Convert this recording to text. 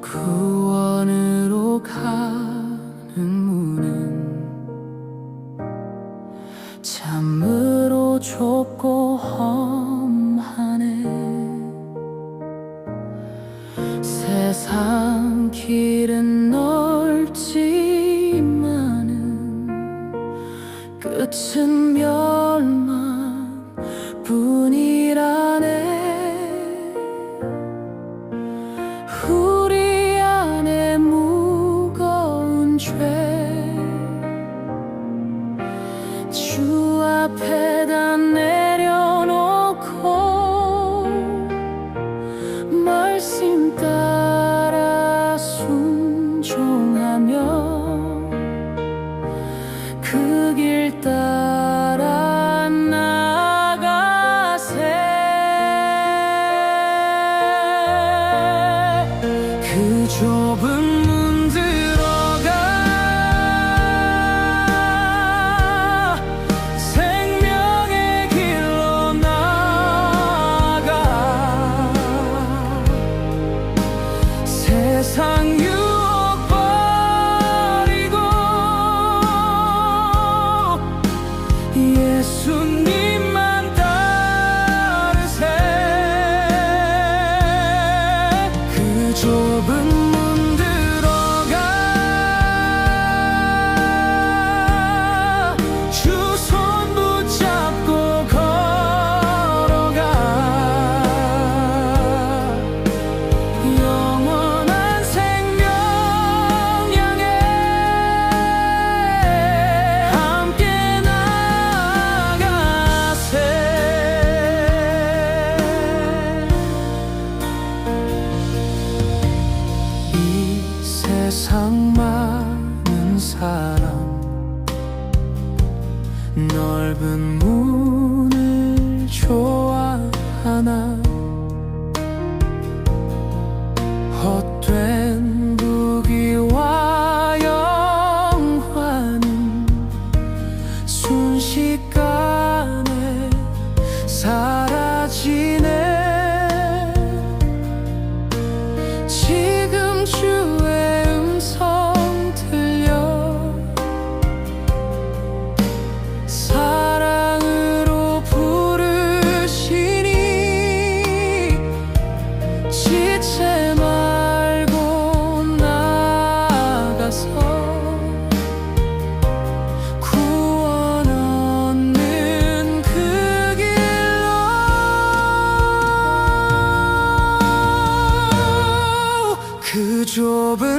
구원으로 가는 문은 참으로 좋 세상 길은 넓지만은 끝은 멸망 뿐이라네. 우리 안에 무거운 죄 주 앞에 다 내려놓고 말씀 따라 순종하며 그 길 따라 나가세. 그 좁은 사람. 넓은 문을 좋아하나. 헛된 부귀와 영화는 순식간 좁은